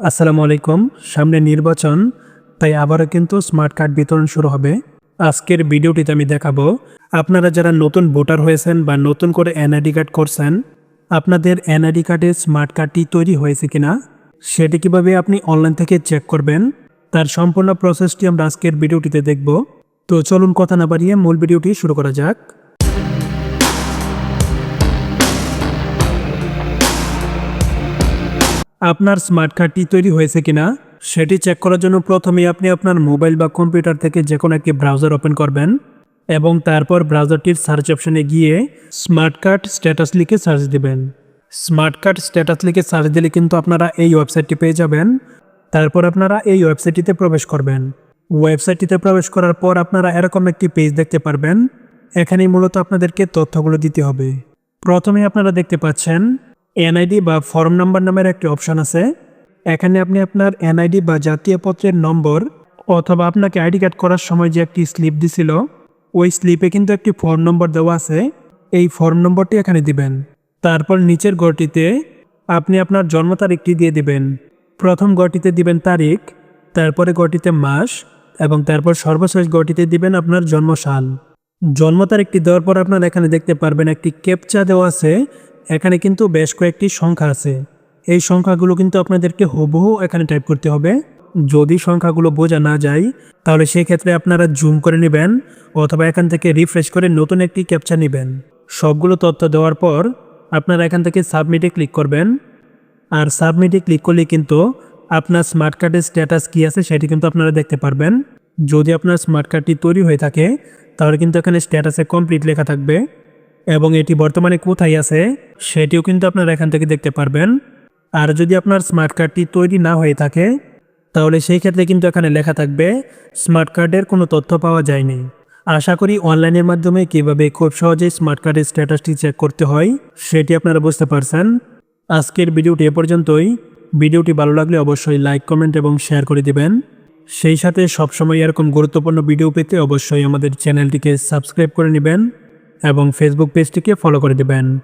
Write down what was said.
আসসালামু আলাইকুম। সামনে নির্বাচন, তাই আবারও কিন্তু স্মার্ট কার্ড বিতরণ শুরু হবে। আজকের ভিডিওটিতে আমি দেখাবো, আপনারা যারা নতুন ভোটার হয়েছেন বা নতুন করে এনআইডি কার্ড করছেন, আপনাদের এনআইডি কার্ডের স্মার্ট কার্ডটি তৈরি হয়েছে কিনা, সেটি কীভাবে আপনি অনলাইন থেকে চেক করবেন, তার সম্পূর্ণ প্রসেসটি আমরা আজকের ভিডিওটিতে দেখব। তো চলুন কথা না বাড়িয়ে মূল ভিডিওটি শুরু করা যাক। আপনার স্মার্ট কার্ডটি তৈরি হয়েছে কিনা, সেটি চেক করার জন্য প্রথমে আপনি আপনার মোবাইল বা কম্পিউটার থেকে যে কোনো একটি ব্রাউজার ওপেন করবেন এবং তারপর ব্রাউজারটির সার্চ অপশনে গিয়ে স্মার্ট কার্ড স্ট্যাটাস লিখে সার্চ দিবেন। স্মার্ট কার্ড স্ট্যাটাস লিখে সার্চ দিলে কিন্তু আপনারা এই ওয়েবসাইটটি পেয়ে যাবেন। তারপর আপনারা এই ওয়েবসাইটটিতে প্রবেশ করবেন। ওয়েবসাইটটিতে প্রবেশ করার পর আপনারা এরকম একটি পেজ দেখতে পারবেন। এখানেই মূলত আপনাদেরকে তথ্যগুলো দিতে হবে। প্রথমে আপনারা দেখতে পাচ্ছেন এনআইডি বা ফর্ম নাম্বার নামের একটি অপশন আছে। এখানে আপনি আপনার এনআইডি বা জাতীয় পত্রের নম্বর অথবা আপনাকে আইডি কার্ড করার সময় যে একটি স্লিপ দিছিল, ওই স্লিপে কিন্তু একটি ফর্ম নম্বর দেওয়া আছে। এই ফর্ম নম্বরটি এখানে দিবেন। তারপর নিচের গড়টিতে আপনি আপনার জন্ম তারিখটি দিয়ে দিবেন। প্রথম গড়টিতে দিবেন তারিখ, তারপরে গড়টিতে মাস এবং তারপর সর্বশেষ গড়টিতে দিবেন আপনার জন্মসাল। জন্ম তারিখটি দেওয়ার পর আপনারা এখানে দেখতে পারবেন একটি ক্যাপচা দেওয়া আছে। এখানে কিন্তু বেশ কয়েকটি সংখ্যা আছে। এই সংখ্যাগুলো কিন্তু আপনাদেরকে হুবহু এখানে টাইপ করতে হবে। যদি সংখ্যাগুলো বোঝা না যায়, তাহলে সেই ক্ষেত্রে আপনারা জুম করে নেবেন অথবা এখান থেকে রিফ্রেশ করে নতুন একটি ক্যাপচা নেবেন। সবগুলো তথ্য দেওয়ার পর আপনারা এখান থেকে সাবমিটে ক্লিক করবেন। আর সাবমিটে ক্লিক করলে কিন্তু আপনার স্মার্ট কার্ডের স্ট্যাটাস কী আছে সেটি কিন্তু আপনারা দেখতে পারবেন। যদি আপনার স্মার্ট কার্ডটি তৈরি হয়ে থাকে, তাহলে কিন্তু এখানে স্ট্যাটাসে কমপ্লিট লেখা থাকবে। এবং এটি বর্তমানে কোথায় আছে, সেটিও কিন্তু আপনারা এখান থেকে দেখতে পারবেন। আর যদি আপনার স্মার্ট কার্ডটি তৈরি না হয়ে থাকে, তাহলে সেই ক্ষেত্রে কিন্তু এখানে লেখা থাকবে স্মার্ট কার্ডের কোনো তথ্য পাওয়া যায়নি। আশা করি অনলাইনের মাধ্যমে কীভাবে খুব সহজেই স্মার্ট কার্ডের স্ট্যাটাসটি চেক করতে হয়, সেটি আপনারা বুঝতে পারছেন। আজকের ভিডিওটি এ পর্যন্তই। ভিডিওটি ভালো লাগলে অবশ্যই লাইক কমেন্ট এবং শেয়ার করে দিবেন। সেই সাথে সবসময় এরকম গুরুত্বপূর্ণ ভিডিও পেতে অবশ্যই আমাদের চ্যানেলটিকে সাবস্ক্রাইব করে নেবেন। এবং ফেসবুক পেজটিকে ফলো করে দেবেন।